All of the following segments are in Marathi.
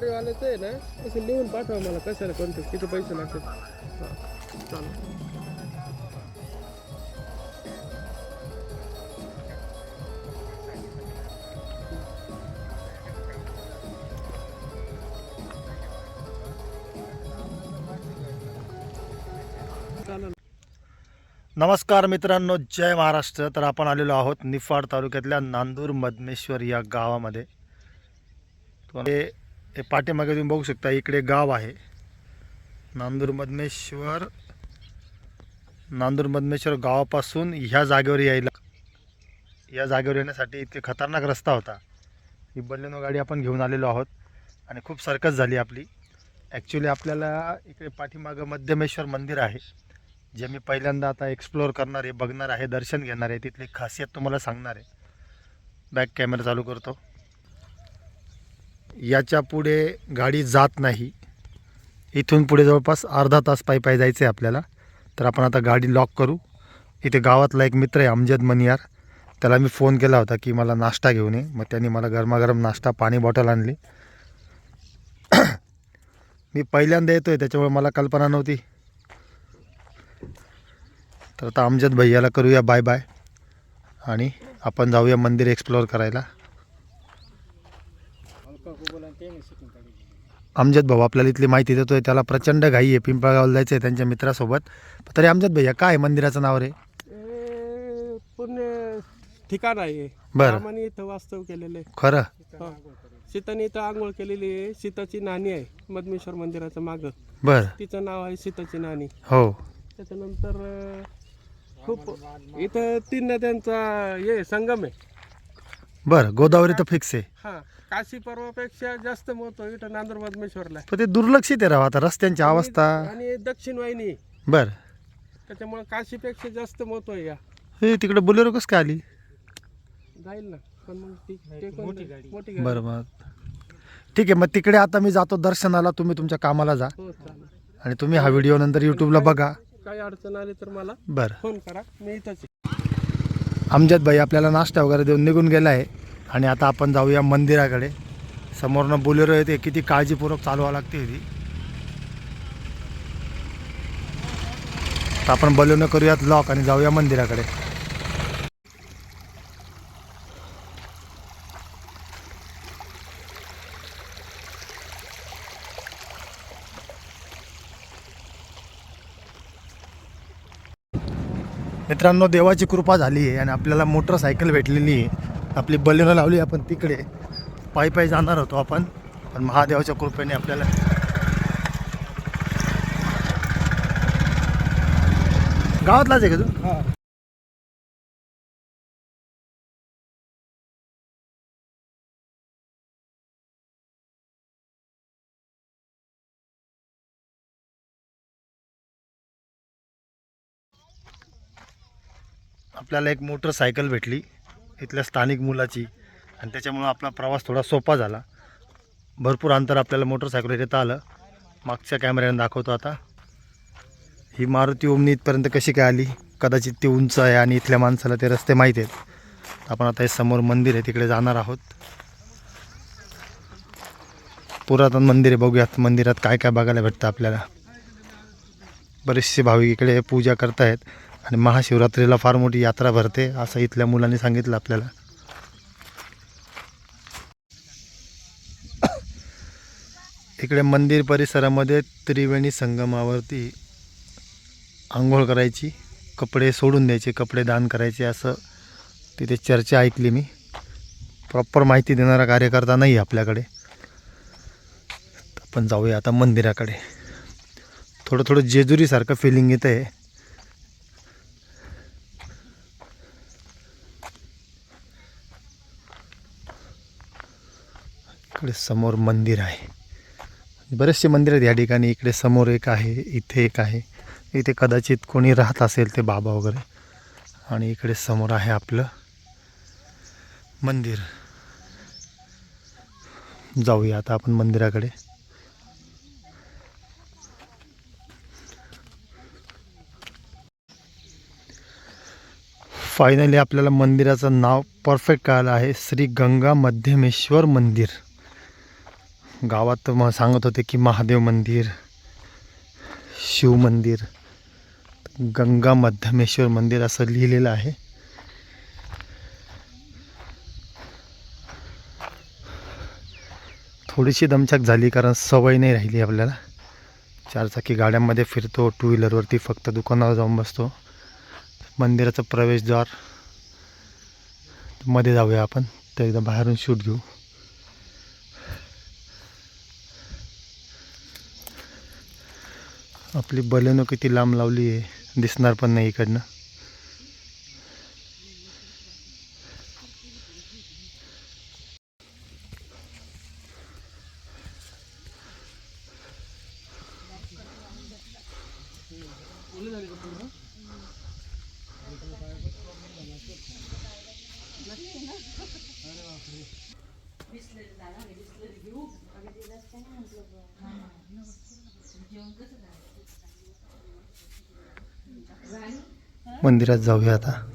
लॉटरीवाल्याचं आहे ना तसं लिहून पाठवा मला कशाला कोणतं किती पैसे लागतात. हां चालेल. नमस्कार मित्रांनो जय महाराष्ट्र. तर आपण आलेलो आहोत निफाड तालुक्यातल्या नांदूर मधमेश्वर या गावामध्ये. ते हे पाठीमागे तुम्ही बघू शकता इकडे गाव आहे. नांदूर मधमेश्वर नांदूर मधमेश्वर गावापासून ह्या जागेवर यायला या जागेवर येण्यासाठी इतके खतरनाक रस्ता होता. ही बल्लेनो गाडी आपण घेऊन आलेलो आहोत आणि खूप सर्कस झाली आपली. ॲक्च्युली आपल्याला इकडे पाठीमागं मध्यमेश्वर मंदिर आहे जे मी पहिल्यांदा आता एक्सप्लोअर करणार आहे बघणार आहे दर्शन घेणार आहे. तिथली खासियत तुम्हाला सांगणार आहे. बॅक कॅमेरा चालू करतो. याच्यापुढे गाडी जात नाही. इथून पुढे जवळपास अर्धा तास पायी पायी जायचं आहे आपल्याला. तर आपण आता गाडी लॉक करू. इथे गावातला एक मित्र आहे अमजद मनियार. त्याला मी फोन केला होता की मला नाश्ता घेऊन ये. मग त्यांनी मला गरमागरम नाश्ता पाणी बॉटल आणली. मी पहिल्यांदा येतो आहे त्याच्यामुळे मला कल्पना नव्हती. तर आता अमजद भैयाला करूया बाय बाय. आणि आपण जाऊया मंदिर एक्सप्लोअर करायला. अमजद भाऊ आपल्याला इथली माहिती देतोय त्याला प्रचंड घाई आहे पिंपळगावला जायचं आहे त्यांच्या मित्रासोबत. तरी अमजद भैया काय आहे मंदिराचं नाव रे? हे पुण्य ठिकाण आहे बरं. रामाने इथं वास्तव केलेलं. आहे खरं. सीताने इथं आंघोळ केलेली आहे. सीताची नाणी आहे मधमेश्वर मंदिराचं माग. बरं. तिचं नाव आहे सीताची नाणी. हो. त्याच्यानंतर अं, खूप इथं तीन नद्यांचा हे संगम आहे. बरं गोदावरी तर फिक्स आहे. हा. काशी पर्वापेक्षा जास्त महत्त्व इथं नांदूर मधमेश्वरला. आहे. पण ते दुर्लक्षित आहे राव आता रस्त्यांची अवस्था. आणि दक्षिण वाहिनी. आहे. बरं. त्याच्यामुळे काशीपेक्षा जास्त महत्त्व आहे या. हे तिकडे बोलेरो कसं काय आली? जाईल ना पण मग ती ते मोठी गाडी. मोठी गाडी. बरं मग ठीक आहे मग तिकडे आता मी जातो दर्शनाला तुम्ही तुमच्या कामाला जा. हो चालेल. आणि तुम्ही हा व्हिडिओ नंतर यूट्यूबला बघा. काही अडचण आली तर मला बरं. फोन करा मी इथंच आहे. अमजद भाई आपल्याला नाश्ता वगैरे देऊन निघून गेला आहे आणि आता आपण जाऊया मंदिराकडे. समोरनं बोलेरो येते किती काळजीपूर्वक चालवावं लागते ती. तर आपण बलोनं करूयात लॉक आणि जाऊया मंदिराकडे. मित्रांनो देवाची कृपा झाली आहे आणि आपल्याला मोटरसायकल भेटलेली आहे. आपली बलेनं लावली आपण तिकडे. पायी पायी जाणार होतो आपण पण महादेवाच्या कृपेने आपल्याला गावातलाच आहे का तू? आपल्याला एक मोटरसायकल भेटली. इथल्या स्थानिक मुलाची. आणि त्याच्यामुळं आपला प्रवास थोडा सोपा झाला. भरपूर अंतर आपल्याला मोटरसायकल येता आलं. मागच्या कॅमेऱ्याने दाखवतो आता. ही मारुती ओमनी इथपर्यंत कशी काय आली? कदाचित ती उंच आहे आणि इथल्या माणसाला ते रस्ते माहीत आहेत. आपण आता हे समोर मंदिर आहे तिकडे जाणार आहोत. पुरातन मंदिर आहे बघूयात मंदिरात काय काय बघायला भेटतं आपल्याला. बरेचसे भाविक इकडे पूजा करतायत. आणि महाशिवरात्रीला फार मोठी यात्रा भरते असं इथल्या मुलांनी सांगितलं आपल्याला. इकडे मंदिर परिसरामध्ये त्रिवेणी संगमावरती आंघोळ करायची कपडे सोडून द्यायचे कपडे दान करायचे असं तिथे चर्चा ऐकली मी. प्रॉपर माहिती देणारा कार्यकर्ता नाही आहे आपल्याकडे. आपण जाऊया आता मंदिराकडे. थोडं थोडं जेजुरीसारखं फिलिंग येतं आहे इकडे समोर मंदिर आहे. बरेचसे मंदिर आहेत या ठिकाणी. इकडे समोर एक आहे इथे एक आहे. इथे कदाचित कोणी राहत असेल ते बाबा वगैरे. आणि इकडे समोर आहे आपलं मंदिर. जाऊया आता आपण मंदिराकडे. फायनली आपल्याला मंदिराचं नाव परफेक्ट कळालं आहे. श्री गंगा मध्यमेश्वर मंदिर. गावात मग सांगत होते की महादेव मंदिर शिव मंदिर गंगा मध्यमेश्वर मंदिर असं लिहिलेलं आहे. थोडीशी दमछाक झाली कारण सवय नाही राहिली आपल्याला. चारचाकी गाड्यांमध्ये फिरतो टू व्हीलरवरती फक्त दुकानावर जाऊन बसतो. मंदिराचं प्रवेशद्वारमध्ये जाऊया आपण तर एकदा बाहेरून शूट घेऊ. आपली बलेनो किती लांब लावली आहे दिसणार पण नाही इकडनं. मंदिरात जाऊया आता.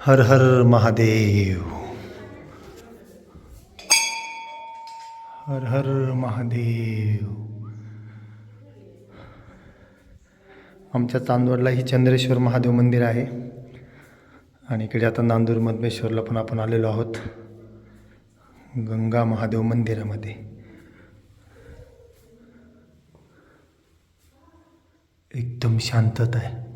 हर हर महादेव. हर हर महादेव. आमच्या चांदवडला ही चंद्रेश्वर महादेव मंदिर आहे. आणि इकडे आता नांदूर मधमेश्वरला पण आपण आलेलो आहोत. गंगा महादेव मंदिरामध्ये. एकदम शांतता आहे.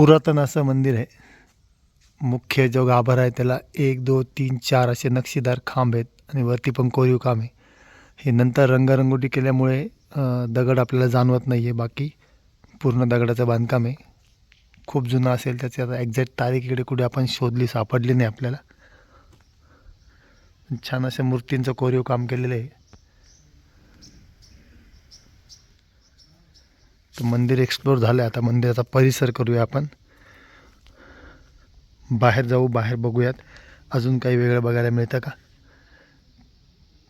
पुरातन असं मंदिर आहे. मुख्य जो गाभार आहे त्याला एक दोन तीन चार असे नक्षीदार खांब आहेत आणि वरती पण कोरीव काम आहे. हे नंतर रंगरंगोटी केल्यामुळे दगड आपल्याला जाणवत नाही आहे बाकी पूर्ण दगडाचं बांधकाम आहे. खूप जुनं असेल त्याची आता एक्झॅक्ट तारीख इकडे कुठे आपण शोधली सापडली नाही आपल्याला. छान अशा मूर्तींचं कोरीव काम केलेलं आहे. तर मंदिर एक्सप्लोर झालं आता मंदिराचा परिसर करूया आपण. बाहेर जाऊ बाहेर बघूयात. अजून काही वेगळं बघायला मिळतं का?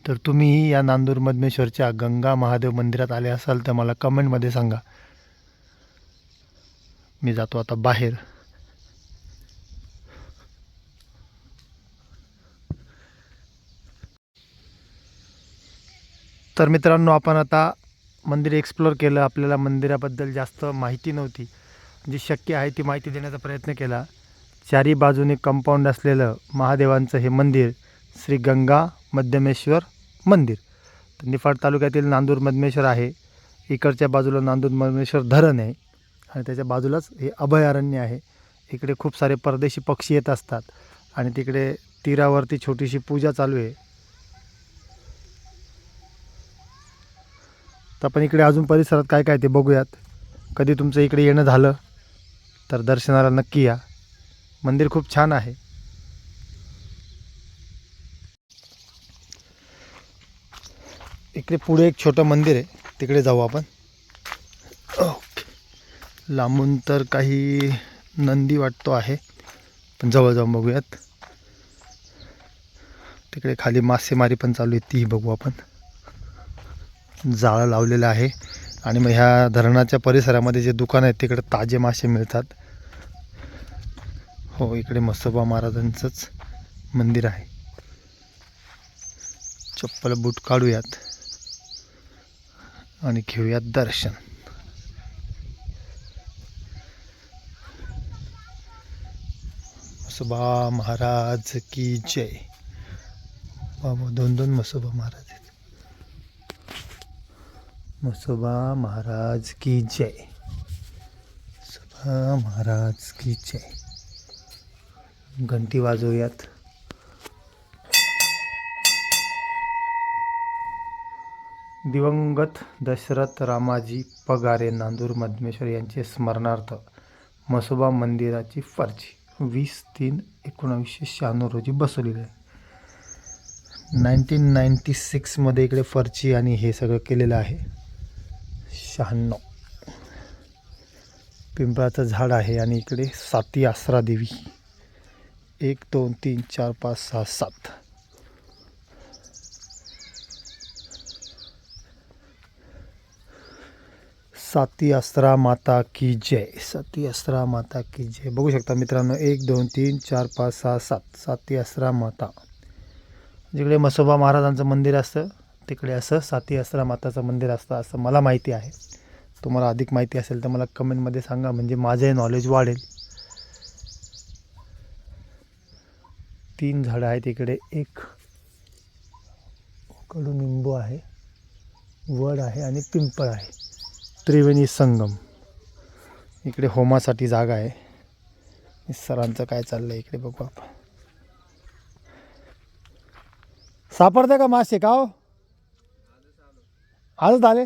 तर तुम्हीही या नांदूर मधमेश्वरच्या गंगा महादेव मंदिरात आले असाल तर मला कमेंटमध्ये सांगा. मी जातो आता बाहेर. तर मित्रांनो आपण आता मंदिर एक्सप्लोर केलं आपल्याला मंदिराबद्दल जास्त माहिती नव्हती. जी शक्य आहे ती माहिती देण्याचा प्रयत्न केला. चारी बाजूने कंपाऊंड असलेलं महादेवांचं हे मंदिर श्री गंगा मध्यमेश्वर मंदिर. तर निफाड तालुक्यातील नांदूर मध्यमेश्वर आहे. इकडच्या बाजूला नांदूर मधमेश्वर धरण आहे. आणि त्याच्या बाजूलाच हे अभयारण्य आहे. इकडे खूप सारे परदेशी पक्षी येत असतात. आणि तिकडे तीरावरती छोटीशी पूजा चालू आहे. तर आपण इकडे अजून परिसरात काय काय ते बघूयात. कधी तुमचं इकडे येणं झालं तर दर्शनाला नक्की या. मंदिर खूप छान आहे. इकडे पुढे एक छोटं मंदिर आहे. तिकडे जाऊ आपण. ओके लांबून तर काही नंदी वाटतो आहे पण जवळ जाऊन बघूयात. तिकडे खाली मासेमारी पण चालू आहे तीही बघू आपण. जाळं लावलेलं आहे. आणि मग ह्या धरणाच्या परिसरामध्ये जे दुकान आहेत तिकडे ताजे मासे मिळतात. हो इकडे मसोबा महाराजांचंच मंदिर आहे. चप्पल बूट काढूयात. आणि घेऊयात दर्शन. मसोबा महाराज की जय. बाबा दोन दोन मसोबा महाराज आहेत. मसोबा महाराज की जय। मसोबा महाराज की जय। घंटी वाजवूयात। दिवंगत दशरथ रामाजी पगारे नांदूर मधमेश्वर यांचे स्मरणार्थ मसोबा मंदिराची फर्जी वीस तीन एकोणावीसशे शहाण्णव रोजी बसवलेली आहे. नाईन्टीन नाईन्टी सिक्समध्ये इकडे फर्ची आणि हे सगळं केलेलं आहे. शहाण्णव. पिंपळाचं झाड आहे आणि इकडे साती आसरा देवी. एक दोन तीन चार पाच सहा सात. साती अस्त्रा माता की जय. साती अस्त्रा माता की जय. बघू शकता मित्रांनो एक दोन तीन चार पाच सहा सात. साती अस्त्रा माता. जिकडे मसोबा महाराजांचं मंदिर असतं तिकडे असं साती असरा माताचं मंदिर असतं असं मला माहिती आहे. तुम्हाला अधिक माहिती असेल तर मला कमेंटमध्ये सांगा म्हणजे माझं नॉलेज वाढेल. तीन झाडं आहेत इकडे. एक कडुनिंबू आहे वड आहे आणि पिंपळ आहे. त्रिवेणी संगम. इकडे होमासाठी जागा आहे. सरांचं काय चाललं आहे इकडे बघू आपण. सापडते का मासे का हो आजच आले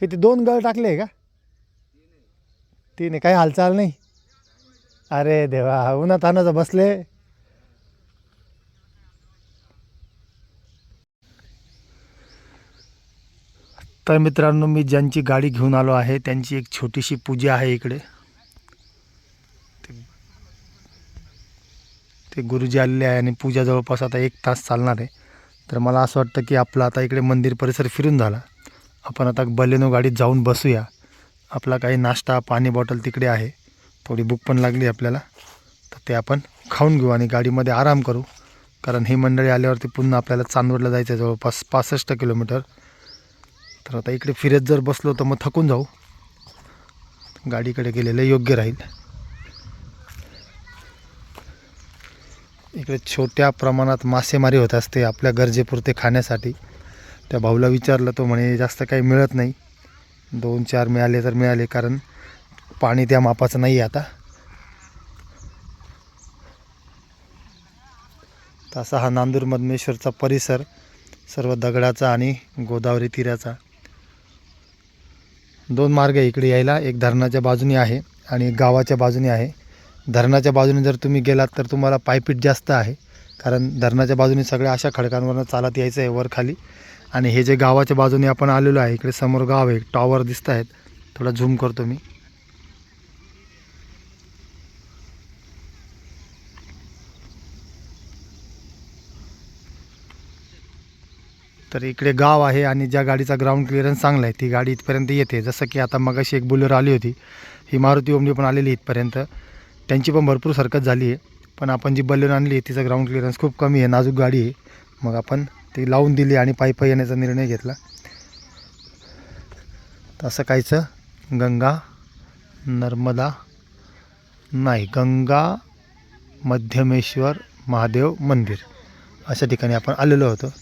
किती दोन गळ टाकले का? तिने काही हालचाल नाही. अरे देवा उन्हात तानाचं बसले. तर मित्रांनो मी ज्यांची गाडी घेऊन आलो आहे त्यांची एक छोटीशी पूजा आहे इकडे. ते- ते गुरुजी आलेले आहे आणि पूजा जवळपास आता एक तास चालणार आहे. तर मला असं वाटतं की आपला आता इकडे मंदिर परिसर फिरून झाला. आपण आता बलेनो गाडीत जाऊन बसूया. आपला काही नाश्ता पाणी बॉटल तिकडे आहे. थोडी भूक पण लागली आपल्याला. तर ते आपण खाऊन घेऊ आणि गाडीमध्ये आराम करू. कारण ही मंडळी आल्यावरती पुन्हा आपल्याला चांदवडला जायचं आहे जवळपास पासष्ट किलोमीटर. तर आता इकडे फिरत जर बसलो तर मग थकून जाऊ. गाडीकडे गेलेलं योग्य राहील. इकडे छोट्या प्रमाणात मासेमारी होत असते आपल्या गरजेपुरते खाण्यासाठी. त्या भाऊला विचारलं तो म्हणे जास्त काही मिळत नाही. दोन चार मिळाले तर मिळाले कारण पाणी त्या मापाचं नाही आहे आता. तसा हा नांदूर मधमेश्वरचा परिसर सर्व दगडाचा आणि गोदावरी तीराचा. दोन मार्ग इकडे यायला एक धरणाच्या बाजूने आहे आणि गावाच्या बाजूने आहे. धरणाच्या बाजूने जर तुम्ही गेलात तर तुम्हाला पायपीट जास्त आहे. कारण धरणाच्या बाजूने सगळ्या अशा खडकांवरनं चालत यायचं आहे वर खाली. आणि हे जे गावाच्या बाजूने आपण आलेलो आहे इकडे समोर गाव आहे टॉवर दिसत आहेत. थोडा झूम करतो मी. तर इकडे गाव आहे आणि ज्या गाडीचा ग्राउंड क्लिअरन्स चांगला आहे ती गाडी इथपर्यंत येते. जसं की आता मगाशी एक बुलेरो आली होती. ही मारुती ओमडी पण आलेली इथपर्यंत. त्यांची पण भरपूर सरकत झाली आहे. पण आपण जी बलेरो आणली आहे तिचा ग्राउंड क्लिअरन्स खूप कमी आहे नाजूक गाडी आहे. मग आपण ती लावून दिली आणि पायी पायी येण्याचा निर्णय घेतला. तसं काहीचं कायचं गंगा नर्मदा नाही. गंगा मध्यमेश्वर महादेव मंदिर अशा ठिकाणी आपण आलेलो होतो.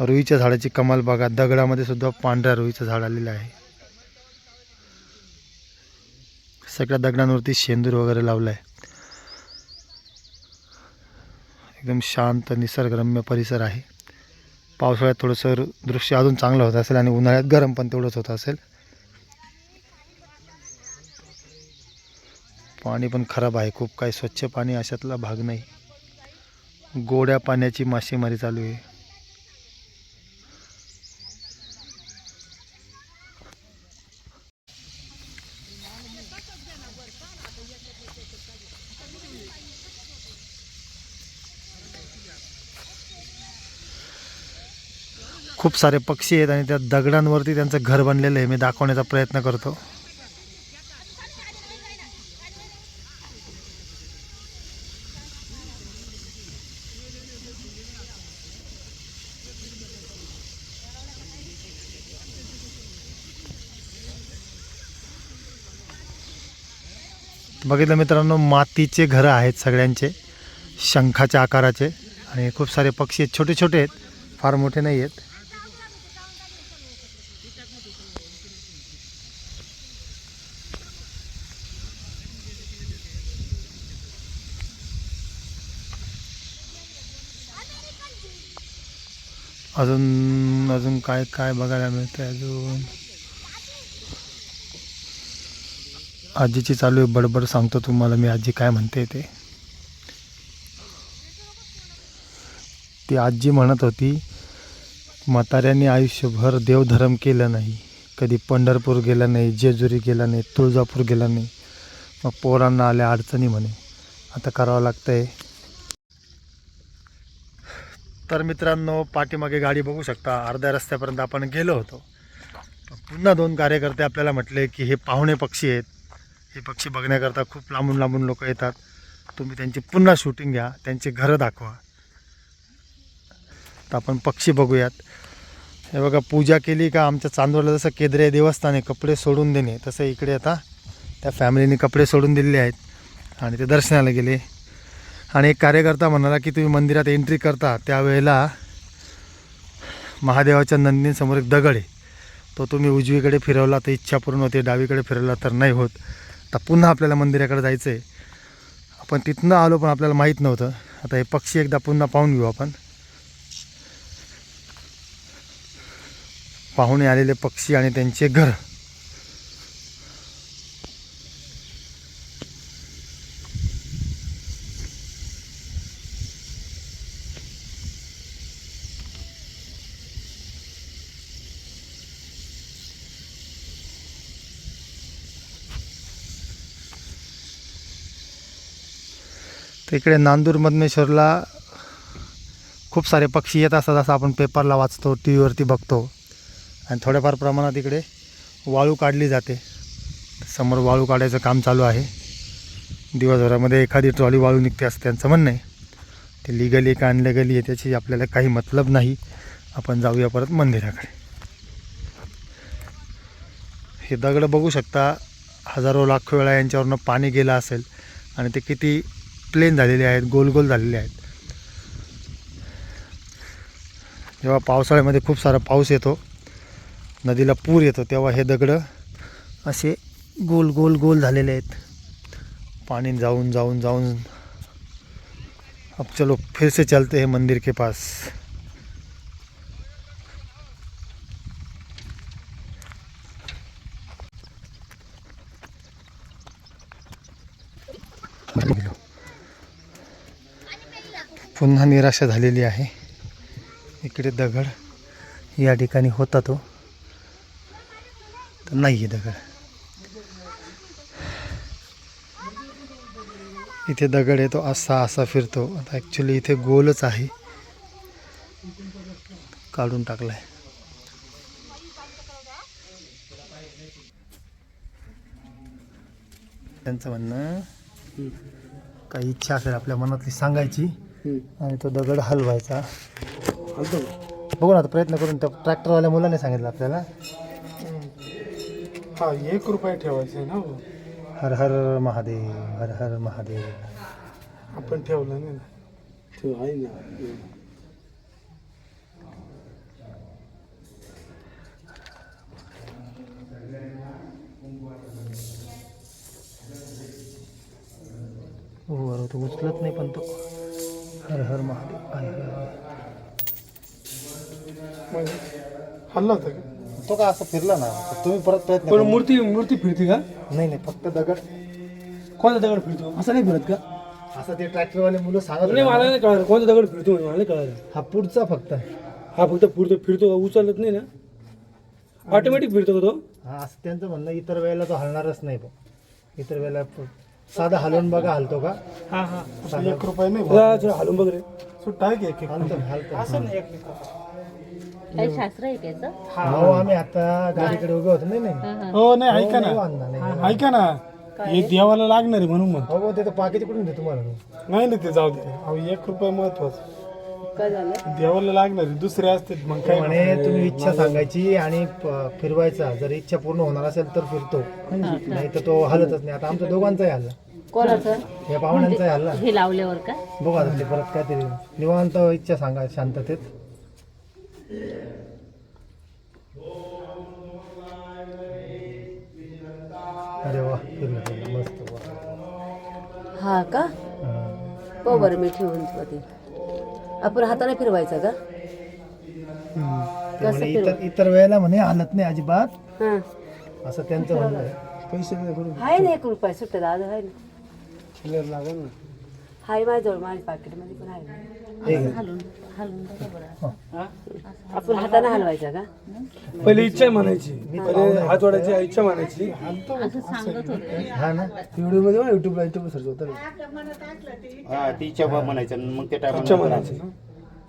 रुईच्या झाडाची कमाल बघा दगडामध्ये सुद्धा पांढऱ्या रुईचं झाड आलेलं आहे. सगळ्या दगडांवरती शेंदूर वगैरे लावलाय. एकदम शांत निसर्गरम्य परिसर आहे. पावसाळ्यात थोडंसं दृश्य अजून चांगलं होत असेल आणि उन्हाळ्यात गरम पण तेवढंच होत असेल. पाणी पण खराब आहे. खूप काही स्वच्छ पाणी अशातला भाग नाही. गोड्या पाण्याची मासेमारी चालू आहे. खूप सारे पक्षी आहेत आणि त्या दगडांवरती त्यांचं घर बनलेलं आहे. मी दाखवण्याचा प्रयत्न करतो. बघितलं मित्रांनो मातीचे घरं आहेत सगळ्यांचे शंखाच्या आकाराचे आणि खूप सारे पक्षी आहेत. छोटे छोटे आहेत फार मोठे नाही आहेत. अजून अजून काय काय बघायला मिळतं अजून? आजीची चालू आहे बडबड सांगतो तुम्हाला मी आजी काय म्हणते ते. ती आजी म्हणत होती म्हाताऱ्यांनी आयुष्यभर देवधर्म केलं नाही. कधी पंढरपूर गेला नाही जेजुरी गेला नाही तुळजापूर गेला नाही. मग पोरांना आल्या अडचणी म्हणे. आता करावं लागतंय. तर मित्रांनो पाठीमागे गाडी बघू शकता. अर्ध्या रस्त्यापर्यंत आपण गेलो होतो. पुन्हा दोन कार्यकर्ते आपल्याला म्हटले की हे पाहुणे पक्षी आहेत. हे पक्षी बघण्याकरता खूप लांबून लांबून लोक येतात. तुम्ही त्यांची पुन्हा शूटिंग घ्या. त्यांची घरं दाखवा. तर आपण पक्षी बघूयात. हे बघा पूजा केली का? आमच्या चांदोरला जसं केंद्रीय देवस्थान आहे कपडे सोडून देणे तसं इकडे आता त्या फॅमिलीने कपडे सोडून दिलेले आहेत. आणि ते दर्शनाला गेले. आणि एक कार्यकर्ता म्हणाला की तुम्ही मंदिरात एंट्री करता त्यावेळेला महादेवाच्या नंदींसमोर एक दगड आहे. तो तुम्ही उजवीकडे फिरवला तर इच्छा पूर्ण होते डावीकडे फिरवला तर नाही होत. आता पुन्हा आपल्याला मंदिराकडे जायचं आहे आपण तिथनं आलो पण आपल्याला माहीत नव्हतं. आता हे पक्षी एकदा पुन्हा पाहून घेऊ आपण. पाहुणे आलेले पक्षी आणि त्यांचे घर. तर इकडे नांदूर मधमेश्वरला खूप सारे पक्षी येत असतात असं आपण पेपरला वाचतो टी व्हीवरती बघतो. आणि थोड्याफार प्रमाणात इकडे वाळू काढली जाते. समोर वाळू काढायचं काम चालू आहे. दिवसभरामध्ये एखादी ट्रॉली वाळू निघते असं त्यांचं म्हणणं आहे. ते लिगली का अनलिगली आहे त्याची आपल्याला काही मतलब नाही. आपण जाऊया परत मंदिराकडे. हे दगड बघू शकता हजारो लाखो वेळा यांच्यावरनं पाणी गेलं असेल. आणि ते किती प्लेन झालेले आहेत गोल गोल झालेले आहेत जेव्हा पावसाळ्यामध्ये खूप सारा पाऊस येतो नदीला पूर येतो तेव्हा हे दगड असे गोल गोल गोल झालेले आहेत पाणी जाऊन जाऊन जाऊन अब चलो फिर से चलते हैं मंदिर के पास गेलो. पुन्हा निराशा झालेली आहे. इकडे दगड या ठिकाणी होता तो. तर नाही आहे दगड. इथे दगड आहे तो असा असा फिरतो. आता ॲक्च्युली इथे गोलच आहे. काढून टाकलाय. त्यांचं म्हणणं काही इच्छा असेल आपल्या मनातली सांगायची आणि तो दगड हलवायचा. बघू ना आता प्रयत्न करून त्या ट्रॅक्टरवाल्या मुलाने सांगितलं आपल्याला. हा एक रुपये ठेवायचा ना हो. हर हर महादेव हर हर महादेव. आपण ठेवलं नाही ना. तो उचलत नाही पण तो. हर हर महादेव हर हर हर. हल्ला होता का? तो का असं फिरला ना? तर तुम्ही परत प्रयत्न पण करा. मूर्ती मूर्ती फिरते का? नाही नाही फक्त दगड. कोणता दगड फिरतो? असं नाही फिरत का? असं ते ट्रॅक्टरवाले मुलं सांगत नाही होते मला ना. नाही कळलं. कोणता दगड फिरतो म्हणजे मला नाही कळलं. हा पुढचा फक्त. हा फक्त फिरतो फिरतो का? उचलत नाही ना? ऑटोमॅटिक फिरतो का तो? हा असं त्यांचं म्हणणं इतर वेळेला तो हलणारच नाही पण इतर वेळेला प- साधा हलवून बघा हलतो का? हा हा. एक रुपये नाही जरा हलून बघ रे. सुट्टा आहे की एक एक हलतो हलतो. काही शास्त्र आहे त्याचं हो. आम्ही आता गाडीकडे उभे होतो नाही नाही. हो नाही ऐका हो, नाही ना नाही ऐका ना. हे देवाला लागणार आहे म्हणून म्हण हो मग ते तर पाकिट कुठून दे तुम्हाला? नाही ना ते जाऊ दे. अहो एक रुपये महत्वाचं. काय झालं? देवाला लागणार आहे दुसरे असते मग काय? म्हणे तुम्ही इच्छा सांगायची आणि प- फिरवायचा. जर इच्छा पूर्ण होणार असेल तर फिरतो. नाही तर तो हलतच नाही. आता आमच्या दोघांचाही हल्ला. कोणाचं? या पाहुण्यांचाही हल्ला. हे लावल्यावर का? बघू आता ते परत काहीतरी निवांत इच्छा सांगा शांततेत. अरे वा फिरलं फिरलं. मस्त वा हा का? हा. बरं मी ठेवून होते आपण हाताने फिरवायचं का? ते म्हणे इतर इतर वेळेला म्हणे हालत नाही अजिबात. हा. असं त्यांचं म्हणणं आहे. पैसे नाही करून आहे ना एक रुपये सुट्ट दादा आहे ना. चिल्लर लागेल ना. हाय माझ्याजवळ माझ्या पाकिटमध्ये पण आहे बघा बरं. आपण हाताने हलवायचा का? पहिले इच्छा म्हणायची. पहिले हात जोडायची इच्छा म्हणायची. असं सांगत होते. हा ना. व्हिडिओमध्ये युट्यूबला युट्यूब सर्च होतं. हा ती इच्छा बा म्हणायचं मग त्या इच्छा म्हणायची.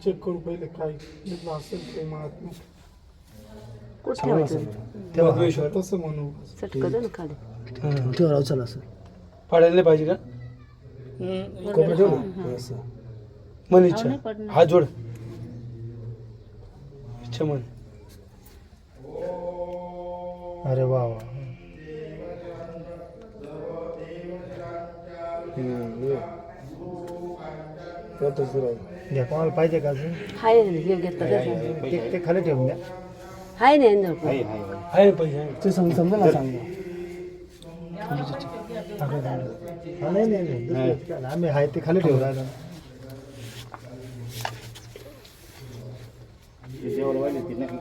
चेक करू पहिले काय असेल ते महात्मा कुठं ठेवायचं? तेव्हा. मधवेश्वर तसं म्हणू. चटकं दे ना खाली. तेव्हा राहू चला असं. पाडायला नाही पाहिजे का? कोपऱ्यात ठेव ना. असं. मन इच्छा. हात जोड. इच्छा मन. अरे वा वा. घ्या कोणाला पाहिजे का अजून? हाय ना हे घेतलं ते ते खाली ठेवून द्या. हाय ना यांजवळ पण. आहे पैसे. ते समजा समजा ना सांग. हा नाही नाही नाही. दुसरं नाही. आम्ही आहे ते खाली ठेवू राहिलो. जेवायला वाढली ती नाही.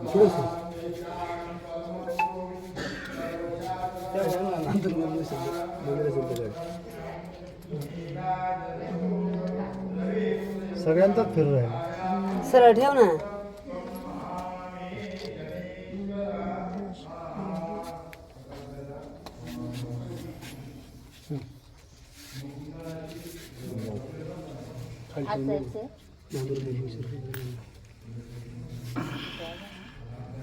सगळ्यांचाच फिरू राहिलो सरळ ठेव ना.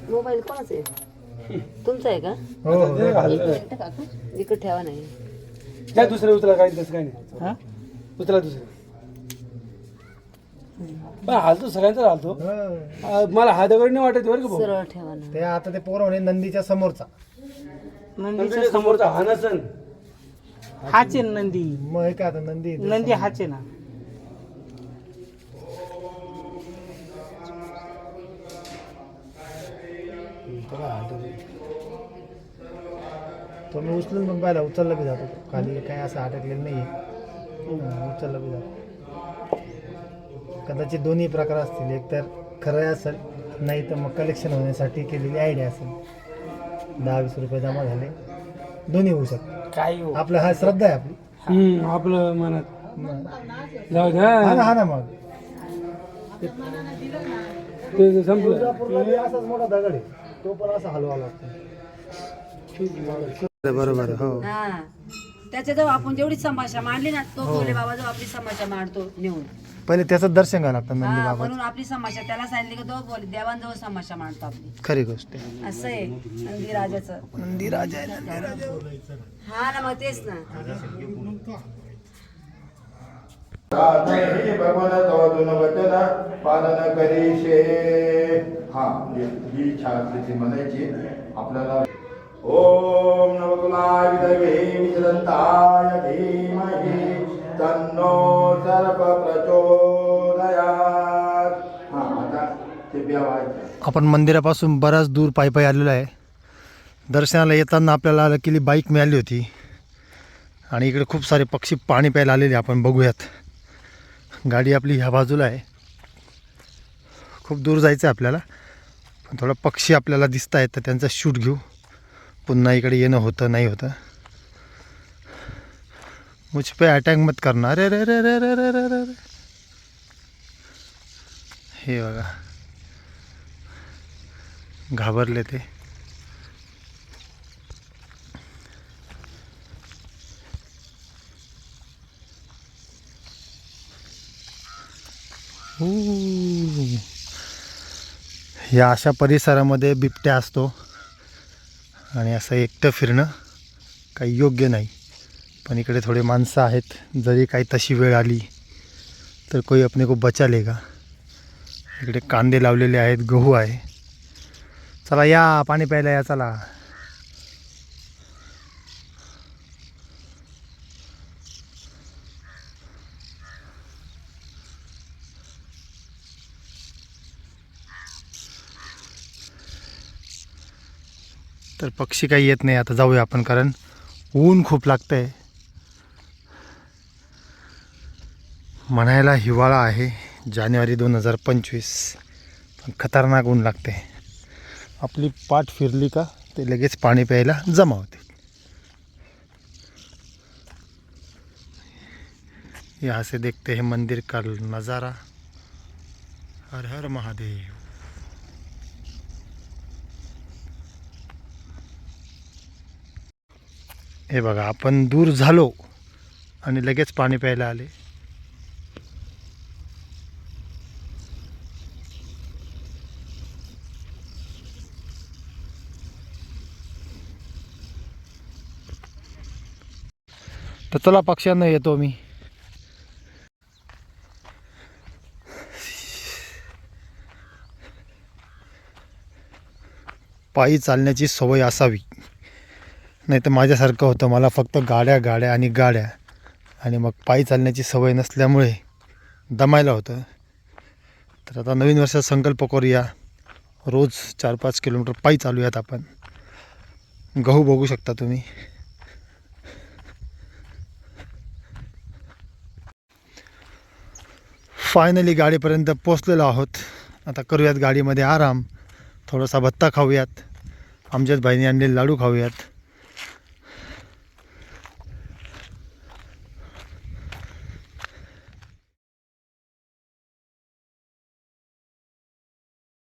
मोबाईल कोणाचा आहे? तुमचा आहे का? हो हो. इकडे ठेवा नाही. त्या दुसऱ्या उचला काही तसं काही नाही. उचला दुसऱ्या पण हालतो सगळ्यांचा हालतो. हो. मला हा दगड नाही वाटत बरं का भाऊ? सरळ ठेवा ना. ते आता ते पोरं म्हणे नंदीच्या समोरचा. नंदीच्या समोरचा हा नसन हाच आहे नंदी. मग हे काय आता नंदी नंदी हाच आहे ना तो मी उचलून पण पाहिला उचलला बी जातो. खाली काय असं अटकलेलं नाही उचलला बी जातो. कदाचित दोन्ही प्रकार असतील. एक तर खरं असेल नाही तर मग कलेक्शन होण्यासाठी केलेली आयडिया असेल. दहा वीस रुपये जमा झाले. दोन्ही होऊ शकतात काही हो. आपलं हा श्रद्धा आहे आपली. आपलं मनात जाऊ हा ना द्या हा ना मग. ते संपलं. असाच मोठा दगड आहे. तो पण असा हलवा लागतो. बरोबर हो. हा. त्याच्याजवळ आपण जेवढी समाशा मांडली ना तो बोले बाबा जो आपली समाशा मांडतो नेऊन. पहिले त्याचं दर्शन घ्यावं लागतं नंदी हा बाबा म्हणून आपली समाशा त्याला सांगितली की तो बोले देवांजवळ समाशा मांडतो आपली. खरी गोष्ट आहे. असं आहे नंदी राजाचं नंदी राजा आहे नंदी राजा हा ना मग तेच ना. हे भगवान तवादून वचन पालन करीशे. हा ही ही म्हणायची आपल्याला ओम नवकुलाय विदवे विचरंताय धीमहि तन्नो सर्प प्रचोदयात हा आता ते ब्यावायचं आपण मंदिरापासून बराच दूर पायी पायी आलेलो आहे. दर्शनाला येताना आपल्याला लकीली बाईक मिळाली होती. आणि इकडे खूप सारे पक्षी पाणी प्यायला आलेले आपण बघूयात. गाडी आपली ह्या बाजूला आहे. खूप दूर जायचं आहे आपल्याला. पण थोडं पक्षी आपल्याला दिसत आहेत तर त्यांचा शूट घेऊ. पुन्हा इकडे येणं होतं नाही होतं. मुझ पे अटॅक मत करणार अरे रे रे रे रे रे रे रे रे. हे बघा. घाबरले ते. Ooh. या अशा परिसरामध्ये बिबट्या असतो आणि असं एकटं फिरणं काही योग्य नाही. पण इकडे थोडे माणसं आहेत. जरी काही तशी वेळ आली तर कोई अपने को बचा लेगा. इकडे कांदे लावलेले आहेत गहू आहे. चला या पाणी प्यायला या चला. तर पक्षी काही येत नाही आता जाऊया आपण कारण ऊन खूप लागतंय. म्हणायला हिवाळा आहे जानेवारी दोन हजार पंचवीस. पण खतरनाक ऊन लागते आपली पाठ फिरली का ते लगेच पाणी प्यायला जमा होते यहाँ से देखते हैं मंदिर का नज़ारा. हर हर महादेव. हे बघा आपण दूर झालो आणि लगेच पाणी प्यायला आले. तर चला पक्ष्यांना येतो मी. पायी चालण्याची सवय असावी. नाही तर माझ्यासारखं होतं. मला फक्त गाड्या गाड्या आणि गाड्या आणि मग पायी चालण्याची सवय नसल्यामुळे दमायला होतं. तर आता नवीन वर्षात संकल्प करूया. रोज चार पाच किलोमीटर पायी चालूयात आपण. गहू बघू शकता तुम्ही. फायनली गाडीपर्यंत पोचलेलो आहोत. आता करूयात गाडीमध्ये आराम. थोडासा भत्ता खाऊयात. आमच्याच भाईने आणलेले लाडू खाऊयात.